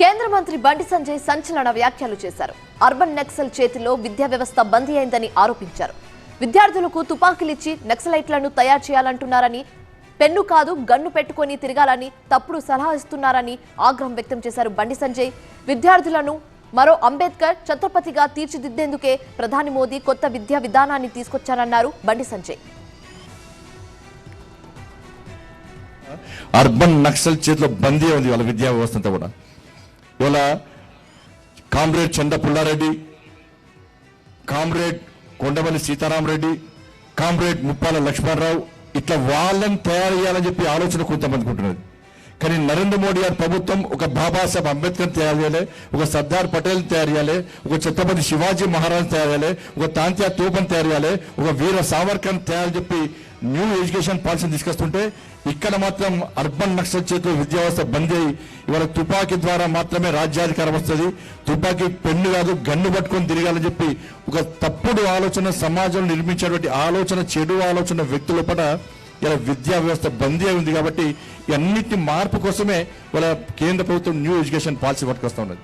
కేంద్ర మంత్రి బండి సంజయ్ సంచలన వ్యాఖ్యలు చేశారు. అర్బన్ నక్సల్ చేతిలో విద్యా వ్యవస్థ బందీ అయిందని ఆరోపించారు. విద్యార్థులకు తుపాకులిచ్చి నక్సలైట్లను తయారు చేయాలంటున్నారని పెన్ను కాదు గన్ను పెట్టుకొని తిరగాలని తప్పుడు సలహా ఇస్తున్నారని ఆగ్రహం వ్యక్తం చేశారు బండి సంజయ్. విద్యార్థులను మరో అంబేద్కర్ ఛత్రపతిగా తీర్చిదిద్దేందుకే ప్రధాని మోదీ కొత్త విద్యా విధానాన్ని తీసుకొచ్చారన్నారు బండి సంజయ్. అర్బన్ నక్సల్ చేతిలో బందీ ఉంది వాళ్ళ విద్యా వ్యవస్థ అంతా కూడా. ఇవాళ comrade Chanda Pullareddy comrade Kondamalli Sitaramareddy comrade Muppala Lakshmanarao ఇట్లా వాళ్ళని తయారు చేయాలని చెప్పి ఆలోచన కొంతమంది ఉంటున్నది కానీ నరేంద్ర మోడీ గారి ప్రభుత్వం ఒక బాబాసాహెబ్ అంబేద్కర్ తయారు చేయాలి ఒక సర్దార్ పటేల్ తయారు చేయాలి ఒక ఛత్రపతి శివాజీ మహారాజ్ తయారు చేయాలి ఒక తాంత్యా తూపన్ తయారు చేయాలి ఒక వీర సావర్కర్ తయారు చెప్పి న్యూ ఎడ్యుకేషన్ పాలసీని తీసుకొస్తుంటే ఇక్కడ మాత్రం అర్బన్ నక్సల్ చేతిలో విద్యా వ్యవస్థ బంద్ అయ్యి ఇవాళ తుపాకీ ద్వారా మాత్రమే రాజ్యాధికారం వస్తుంది. తుపాకీ పెన్ను కాదు గన్ను పట్టుకొని తిరగాలని చెప్పి ఒక తప్పుడు ఆలోచన సమాజంలో నిర్మించేటువంటి ఆలోచన చెడు ఆలోచన వ్యక్తుల పట ఇలా విద్యా వ్యవస్థ బందీ అయి ఉంది కాబట్టి ఇవన్నిటి మార్పు కోసమే వాళ్ళ కేంద్ర ప్రభుత్వం న్యూ ఎడ్యుకేషన్ పాలసీ పట్టుకొస్తా ఉన్నది.